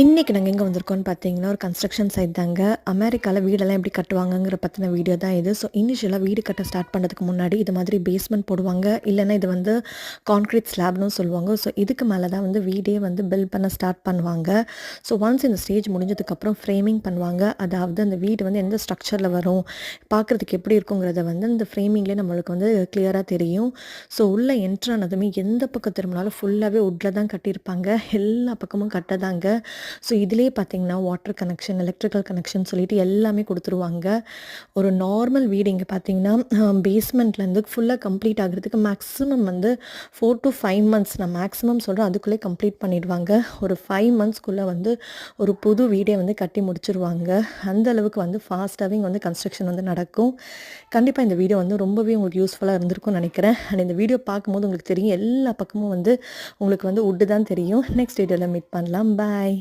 இன்றைக்கி நாங்கள் எங்கே வந்திருக்கோம்னு பார்த்தீங்கன்னா ஒரு கன்ஸ்ட்ரக்ஷன் சைட் தாங்க. அமெரிக்காவில் வீடெல்லாம் எப்படி கட்டுவாங்கங்கிற பற்றின வீடியோ தான் இது. ஸோ இனிஷியலாக வீடு கட்ட ஸ்டார்ட் பண்ணுறதுக்கு முன்னாடி இது மாதிரி பேஸ்மெண்ட் போடுவாங்க. இல்லைன்னா இது வந்து கான்க்ரீட் ஸ்லாப்னு சொல்லுவாங்க. ஸோ இதுக்கு மேலே தான் வந்து வீடே வந்து பில்ட் பண்ண ஸ்டார்ட் பண்ணுவாங்க. ஸோ ஒன்ஸ் இந்த ஸ்டேஜ் முடிஞ்சதுக்கப்புறம் ஃப்ரேமிங் பண்ணுவாங்க. அதாவது அந்த வீடு வந்து எந்த ஸ்ட்ரக்சரில் வரும் பார்க்குறதுக்கு எப்படி இருக்குங்கிறத வந்து இந்த ஃப்ரேமிங்லேயே நம்மளுக்கு வந்து கிளியராக தெரியும். ஸோ உள்ளே என்ட்ரானதுமே எந்த பக்கம் திரும்பினாலும் ஃபுல்லாகவே உட்டில் தான் கட்டியிருப்பாங்க. எல்லா பக்கமும் கட்டதாங்க. ஸோ இதிலே பார்த்தீங்கன்னா வாட்டர் கனெக்ஷன் எலக்ட்ரிக்கல் கனெக்ஷன் சொல்லிட்டு எல்லாமே கொடுத்துருவாங்க. ஒரு நார்மல் வீடு இங்கே பார்த்தீங்கன்னா பேஸ்மெண்ட்லேருந்து ஃபுல்லாக கம்ப்ளீட் ஆகிறதுக்கு மேக்ஸிமம் வந்து ஃபோர் டு ஃபைவ் மந்த்ஸ் நான் மேக்ஸிமம் சொல்கிறேன் அதுக்குள்ளே கம்ப்ளீட் பண்ணிடுவாங்க. ஒரு ஃபைவ் மந்த்ஸ்க்குள்ளே வந்து ஒரு புது வீடே வந்து கட்டி முடிச்சிருவாங்க. அந்த அளவுக்கு வந்து ஃபாஸ்ட்டாகவே இங்கே வந்து கன்ஸ்ட்ரக்ஷன் வந்து நடக்கும். கண்டிப்பாக இந்த வீடியோ வந்து ரொம்பவே உங்களுக்கு யூஸ்ஃபுல்லாக இருந்திருக்கும்னு நினைக்கிறேன். அண்ட் இந்த வீடியோ பார்க்கும்போது உங்களுக்கு தெரியும். எல்லா பக்கமும் வந்து உங்களுக்கு வந்து உட்டு தான் தெரியும். நெக்ஸ்ட் வீடியோவில் மீட் பண்ணலாம். பாய்